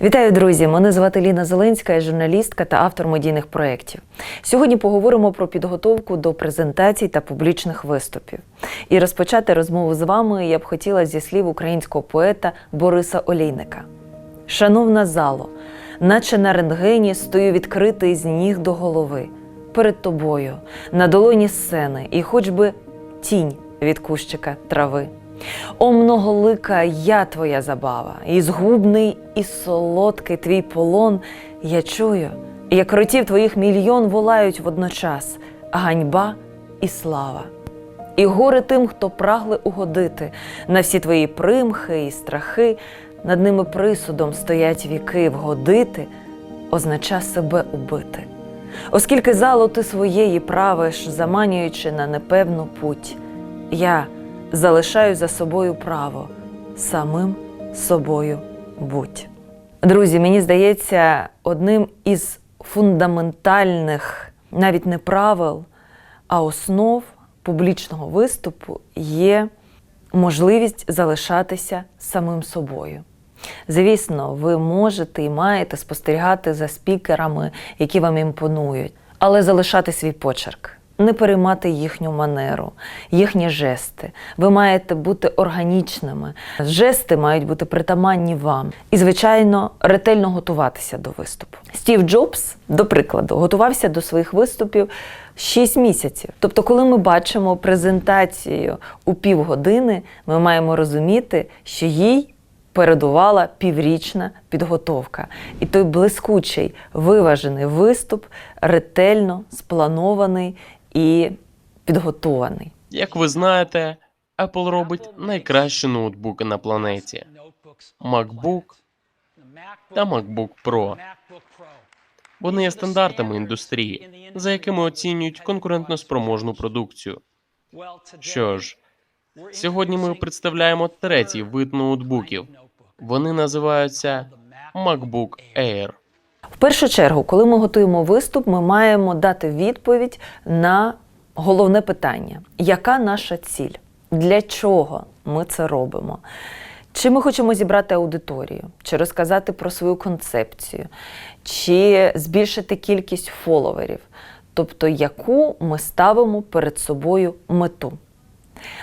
Вітаю, друзі! Мене звати Ліна Зеленська, я журналістка та автор медійних проєктів. Сьогодні поговоримо про підготовку до презентацій та публічних виступів. І розпочати розмову з вами я б хотіла зі слів українського поета Бориса Олійника. Шановна зало, наче на рентгені стою відкритий з ніг до голови. Перед тобою, на долоні сцени, і хоч би тінь від кущика трави. О, многолика я твоя забава, і згубний, і солодкий твій полон. Я чую, як ротів твоїх мільйон волають водночас ганьба і слава. І горе тим, хто прагли угодити на всі твої примхи і страхи, над ними присудом стоять віки вгодити, означа себе убити. Оскільки зало ти своєї правиш, заманюючи на непевну путь, я залишаю за собою право самим собою будь. Друзі, мені здається, одним із фундаментальних навіть не правил, а основ публічного виступу є можливість залишатися самим собою. Звісно, ви можете і маєте спостерігати за спікерами, які вам імпонують, але залишати свій почерк, не переймати їхню манеру, їхні жести. Ви маєте бути органічними. Жести мають бути притаманні вам. І, звичайно, ретельно готуватися до виступу. Стів Джобс, до прикладу, готувався до своїх виступів 6 місяців. Тобто, коли ми бачимо презентацію у півгодини, ми маємо розуміти, що їй передувала піврічна підготовка. І той блискучий, виважений виступ ретельно спланований і підготований. Як ви знаєте, Apple робить найкращі ноутбуки на планеті MacBook та MacBook Pro. Вони є стандартами індустрії, за якими оцінюють конкурентноспроможну продукцію. Що ж, сьогодні ми представляємо третій вид ноутбуків. Вони називаються MacBook Air. В першу чергу, коли ми готуємо виступ, ми маємо дати відповідь на головне питання: яка наша ціль? Для чого ми це робимо? Чи ми хочемо зібрати аудиторію, чи розказати про свою концепцію, чи збільшити кількість фоловерів, тобто яку ми ставимо перед собою мету.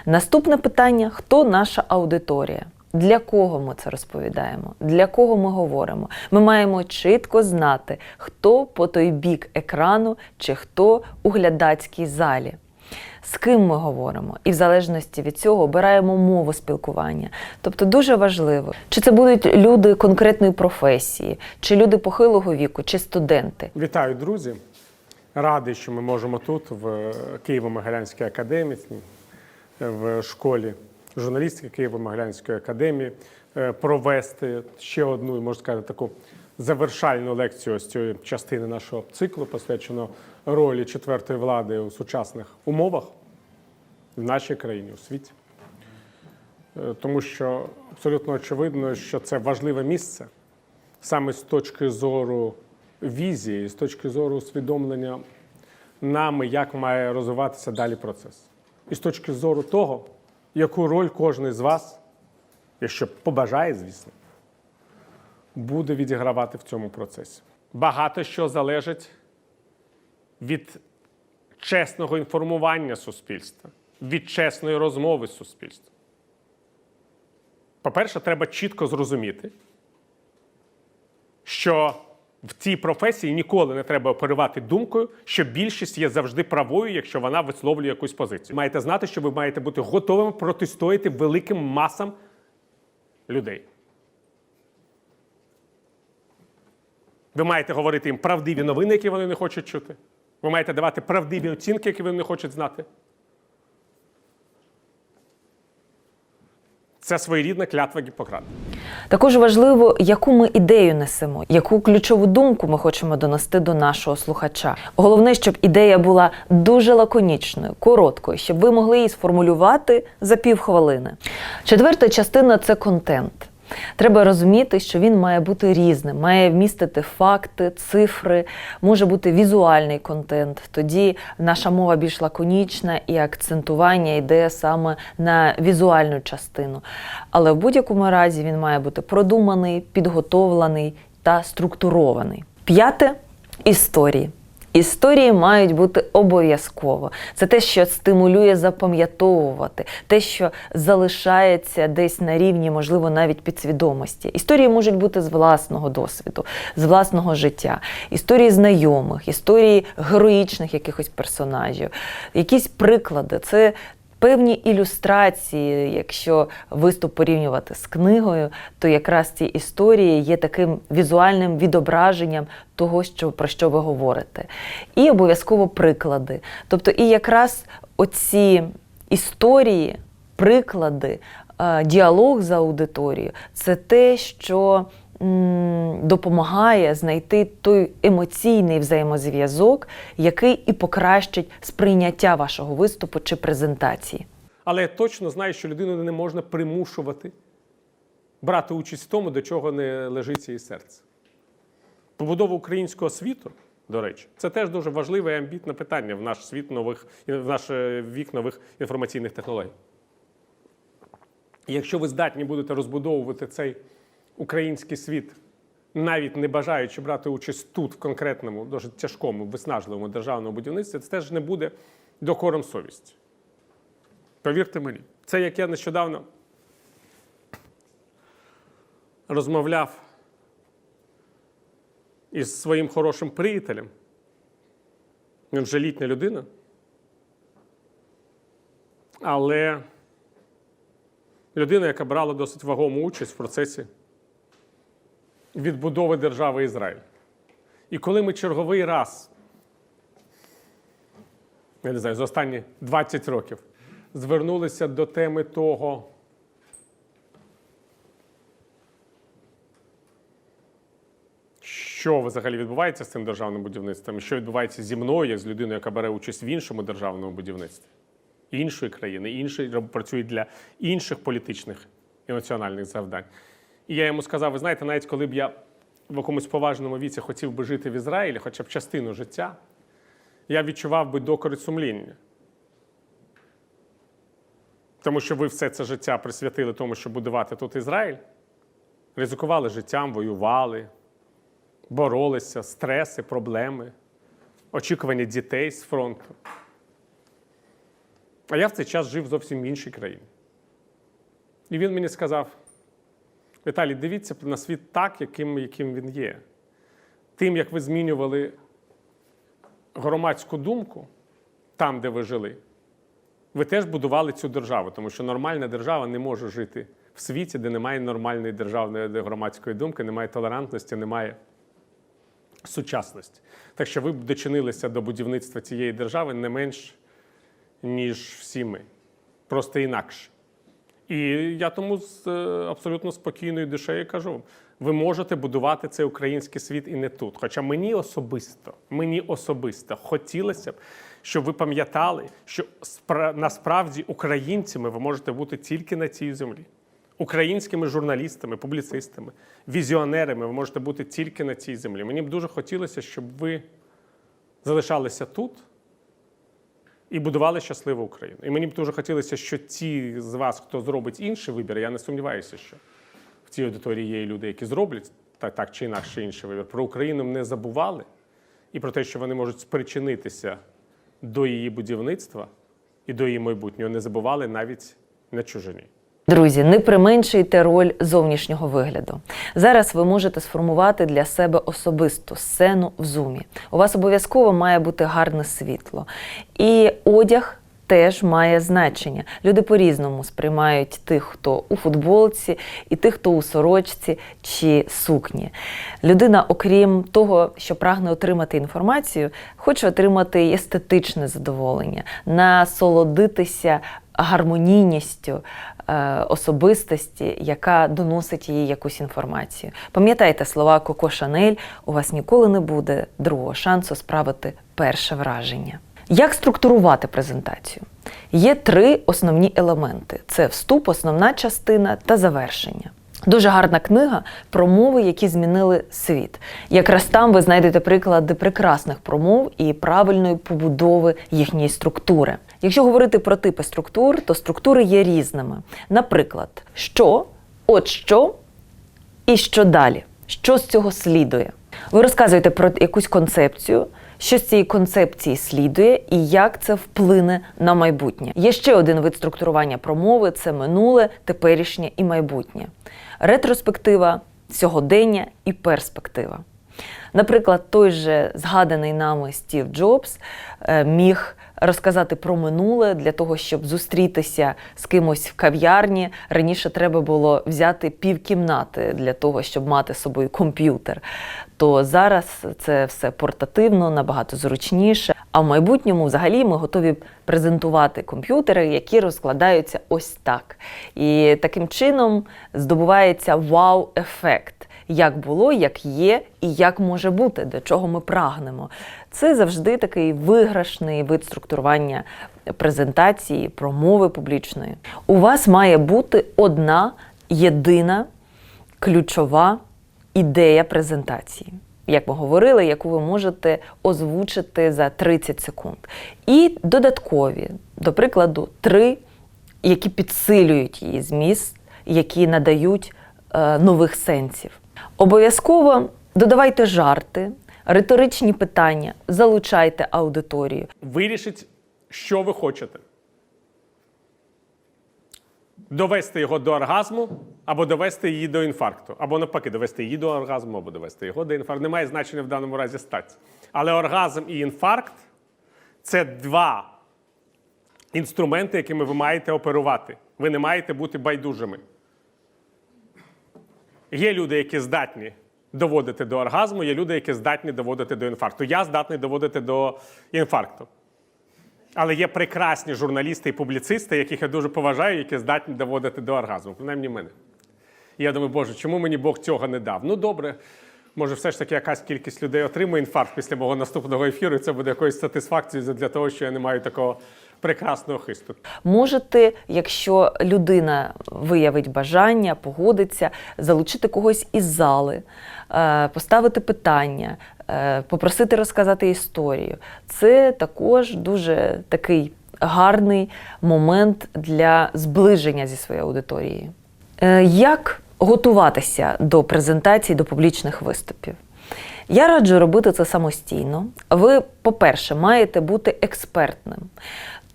Наступне питання: хто наша аудиторія? Для кого ми це розповідаємо? Для кого ми говоримо? Ми маємо чітко знати, хто по той бік екрану чи хто у глядацькій залі. З ким ми говоримо, і в залежності від цього обираємо мову спілкування. Тобто дуже важливо, чи це будуть люди конкретної професії, чи люди похилого віку, чи студенти. Вітаю, друзі! Радий, що ми можемо тут, в Києво-Могилянській академії, в школі журналістики Києво-Могилянської академії, е, провести ще одну, можна сказати, таку завершальну лекцію з цієї частини нашого циклу, посвячено ролі четвертої влади у сучасних умовах в нашій країні, у світі. Е, Тому що абсолютно очевидно, що це важливе місце саме з точки зору візії, з точки зору усвідомлення нами, як має розвиватися далі процес. І з точки зору того, яку роль кожен з вас, якщо побажає, звісно, буде відігравати в цьому процесі. Багато що залежить від чесного інформування суспільства, від чесної розмови з суспільством. По-перше, треба чітко зрозуміти, що в цій професії ніколи не треба оперувати думкою, що більшість є завжди правою, якщо вона висловлює якусь позицію. Маєте знати, що ви маєте бути готовими протистояти великим масам людей. Ви маєте говорити їм правдиві новини, які вони не хочуть чути. Ви маєте давати правдиві оцінки, які вони не хочуть знати. Це своєрідна клятва Гіппократа. Також важливо, яку ми ідею несемо, яку ключову думку ми хочемо донести до нашого слухача. Головне, щоб ідея була дуже лаконічною, короткою, щоб ви могли її сформулювати за півхвилини. Четверта частина це контент. Треба розуміти, що він має бути різним, має вмістити факти, цифри, може бути візуальний контент. Тоді наша мова більш лаконічна і акцентування йде саме на візуальну частину. Але в будь-якому разі він має бути продуманий, підготовлений та структурований. П'яте історії. Історії мають бути обов'язково. Це те, що стимулює запам'ятовувати, те, що залишається десь на рівні, можливо, навіть підсвідомості. Історії можуть бути з власного досвіду, з власного життя, історії знайомих, історії героїчних якихось персонажів, якісь приклади. Це Певні ілюстрації, якщо виступ порівнювати з книгою, то якраз ці історії є таким візуальним відображенням того, що, про що ви говорите. І обов'язково приклади. Тобто, і якраз оці історії, приклади, діалог з аудиторією це те, що допомагає знайти той емоційний взаємозв'язок, який і покращить сприйняття вашого виступу чи презентації. Але я точно знаю, що людину не можна примушувати брати участь в тому, до чого не лежить її серце. Побудова українського світу, до речі, це теж дуже важливе і амбітне питання в наш світ нових, в наш е, вік нових інформаційних технологій. І якщо ви здатні будете розбудовувати цей український світ, навіть не бажаючи брати участь тут, в конкретному, дуже тяжкому, виснажливому державному будівництві, це теж не буде докором совісті. Повірте мені, це як я нещодавно розмовляв із своїм хорошим приятелем. Він вже літня людина. Але людина, яка брала досить вагому участь в процесі відбудови держави Ізраїль. І коли ми черговий раз, я не знаю, за останні 20 років звернулися до теми того, що взагалі відбувається з цим державним будівництвом, що відбувається зі мною, як з людиною, яка бере участь в іншому державному будівництві, іншої країни, іншої працює для інших політичних і національних завдань. І я йому сказав: ви знаєте, навіть коли б я в якомусь поважному віці хотів би жити в Ізраїлі, хоча б частину життя, я відчував би докори сумління. Тому що ви все це життя присвятили тому, щоб будувати тут Ізраїль, ризикували життям, воювали, боролися, стреси, проблеми, очікування дітей з фронту. А я в цей час жив зовсім в іншій країні. І він мені сказав: Віталій, дивіться на світ так, яким, яким він є. Тим, як ви змінювали громадську думку там, де ви жили, ви теж будували цю державу, тому що нормальна держава не може жити в світі, де немає нормальної державної громадської думки, немає толерантності, немає сучасності. Так що ви б дочинилися до будівництва цієї держави не менш, ніж всі ми. Просто інакше. І я тому з е, абсолютно спокійною душею кажу: ви можете будувати цей український світ і не тут. Хоча мені особисто, мені особисто хотілося б, щоб ви пам'ятали, що спра- насправді українцями ви можете бути тільки на цій землі. Українськими журналістами, публіцистами, візіонерами ви можете бути тільки на цій землі. Мені б дуже хотілося, щоб ви залишалися тут і будували щасливу Україну. І мені б дуже хотілося, що ті з вас, хто зробить інший вибір, я не сумніваюся, що в цій аудиторії є люди, які зроблять так, так чи інакше інший вибір. Про Україну не забували і про те, що вони можуть спричинитися до її будівництва і до її майбутнього, не забували навіть на чужині. Друзі, не применшуйте роль зовнішнього вигляду. Зараз ви можете сформувати для себе особисту сцену в зумі. У вас обов'язково має бути гарне світло. І одяг теж має значення. Люди по-різному сприймають тих, хто у футболці, і тих, хто у сорочці чи сукні. Людина, окрім того, що прагне отримати інформацію, хоче отримати естетичне задоволення, насолодитися гармонійністю е, особистості, яка доносить їй якусь інформацію. Пам'ятайте слова Коко Шанель: у вас ніколи не буде другого шансу справити перше враження. Як структурувати презентацію? Є три основні елементи: це вступ, основна частина та завершення. Дуже гарна книга про мови, які змінили світ. Якраз там ви знайдете приклади прекрасних промов і правильної побудови їхньої структури. Якщо говорити про типи структур, то структури є різними. Наприклад, що, от що і що далі. Що з цього слідує? Ви розказуєте про якусь концепцію, що з цієї концепції слідує і як це вплине на майбутнє. Є ще один вид структурування промови це минуле, теперішнє і майбутнє. Ретроспектива, сьогодення і перспектива. Наприклад, той же згаданий нами Стів Джобс е, міг розказати про минуле для того, щоб зустрітися з кимось в кав'ярні. Раніше треба було взяти півкімнати для того, щоб мати з собою комп'ютер. То зараз це все портативно, набагато зручніше. А в майбутньому, взагалі, ми готові презентувати комп'ютери, які розкладаються ось так. І таким чином здобувається вау-ефект як було, як є і як може бути, до чого ми прагнемо. Це завжди такий виграшний вид структурування презентації, промови публічної. У вас має бути одна єдина ключова ідея презентації. Як ми говорили, яку ви можете озвучити за 30 секунд. І додаткові, до прикладу, три, які підсилюють її зміст, які надають е, нових сенсів. Обов'язково додавайте жарти, риторичні питання, залучайте аудиторію. Вирішіть, що ви хочете. Довести його до оргазму, або довести її до інфаркту, або навпаки, довести її до оргазму, або довести його до інфаркту. Немає значення в даному разі стать. Але оргазм і інфаркт це два інструменти, якими ви маєте оперувати. Ви не маєте бути байдужими. Є люди, які здатні доводити до оргазму, є люди, які здатні доводити до інфаркту. Я здатний доводити до інфаркту. Але є прекрасні журналісти і публіцисти, яких я дуже поважаю, які здатні доводити до оргазму, принаймні мене. І я думаю, Боже, чому мені Бог цього не дав? Ну добре, може, все ж таки якась кількість людей отримає інфаркт після мого наступного ефіру, і це буде якоюсь сатисфакцією для того, що я не маю такого прекрасного хисту. Можете, якщо людина виявить бажання, погодиться, залучити когось із зали, е, поставити питання, е, попросити розказати історію. Це також дуже такий гарний момент для зближення зі своєю аудиторією. Е, Як готуватися до презентацій, до публічних виступів? Я раджу робити це самостійно. Ви, по-перше, маєте бути експертним.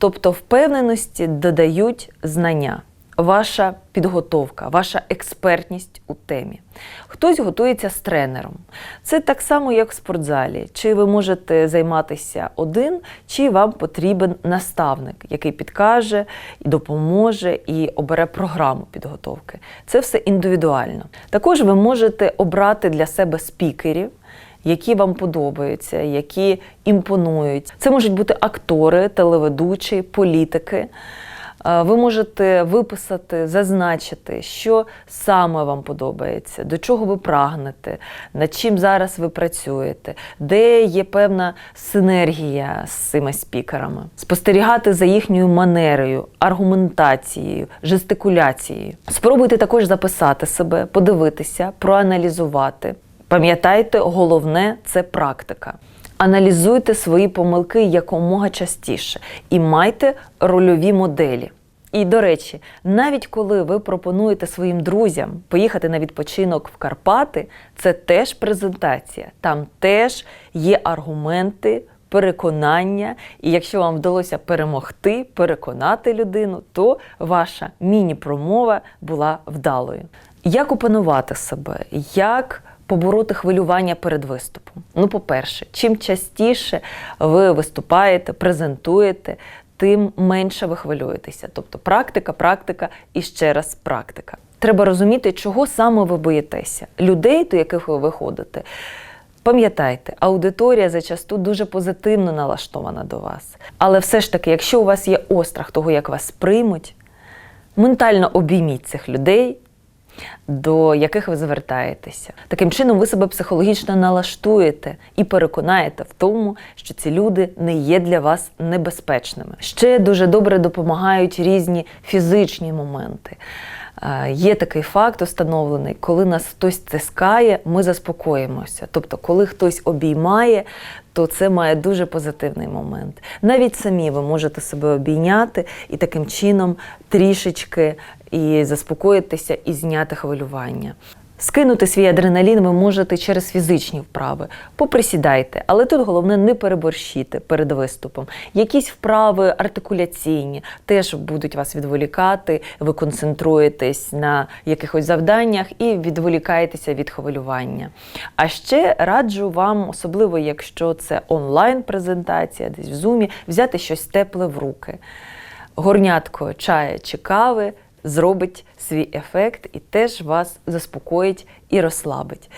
Тобто впевненості додають знання, ваша підготовка, ваша експертність у темі. Хтось готується з тренером. Це так само, як в спортзалі. Чи ви можете займатися один, чи вам потрібен наставник, який підкаже, допоможе і обере програму підготовки. Це все індивідуально. Також ви можете обрати для себе спікерів які вам подобаються, які імпонують. Це можуть бути актори, телеведучі, політики. Е, Ви можете виписати, зазначити, що саме вам подобається, до чого ви прагнете, над чим зараз ви працюєте, де є певна синергія з цими спікерами, спостерігати за їхньою манерою, аргументацією, жестикуляцією. Спробуйте також записати себе, подивитися, проаналізувати. Пам'ятайте, головне це практика. Аналізуйте свої помилки якомога частіше і майте рольові моделі. І, до речі, навіть коли ви пропонуєте своїм друзям поїхати на відпочинок в Карпати, це теж презентація. Там теж є аргументи, переконання. І якщо вам вдалося перемогти, переконати людину, то ваша міні-промова була вдалою. Як опанувати себе? Як побороти хвилювання перед виступом? Ну, по-перше, чим частіше ви виступаєте, презентуєте, тим менше ви хвилюєтеся. Тобто практика, практика і ще раз практика. Треба розуміти, чого саме ви боїтеся. Людей, до яких ви виходите. Пам'ятайте, аудиторія зачасту дуже позитивно налаштована до вас. Але все ж таки, якщо у вас є острах того, як вас приймуть, ментально обійміть цих людей, до яких ви звертаєтеся. Таким чином, ви себе психологічно налаштуєте і переконаєте в тому, що ці люди не є для вас небезпечними. Ще дуже добре допомагають різні фізичні моменти. Е, Є такий факт установлений, коли нас хтось тискає, ми заспокоїмося. Тобто, коли хтось обіймає, то це має дуже позитивний момент. Навіть самі ви можете себе обійняти і таким чином трішечки і заспокоїтися, і зняти хвилювання. Скинути свій адреналін ви можете через фізичні вправи. Поприсідайте, але тут головне не переборщити перед виступом. Якісь вправи артикуляційні теж будуть вас відволікати, ви концентруєтесь на якихось завданнях і відволікаєтеся від хвилювання. А ще раджу вам, особливо якщо це онлайн-презентація, десь в зумі, взяти щось тепле в руки. Горнятко чая чи кави зробить свій ефект і теж вас заспокоїть і розслабить.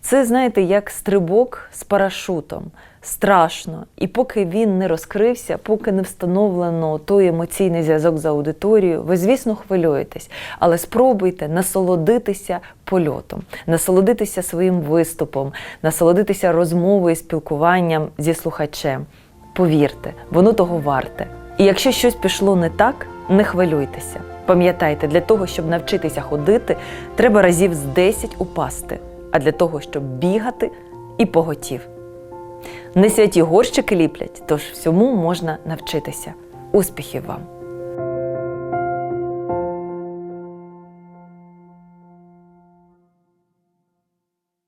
Це, знаєте, як стрибок з парашутом. Страшно. І поки він не розкрився, поки не встановлено той емоційний зв'язок з аудиторією, ви, звісно, хвилюєтесь, але спробуйте насолодитися польотом, насолодитися своїм виступом, насолодитися розмовою, спілкуванням зі слухачем. Повірте, воно того варте. І якщо щось пішло не так, не хвилюйтеся. Пам'ятайте, для того, щоб навчитися ходити, треба разів з 10 упасти, а для того, щоб бігати і поготів. Не святі горщики ліплять, тож всьому можна навчитися. Успіхів вам!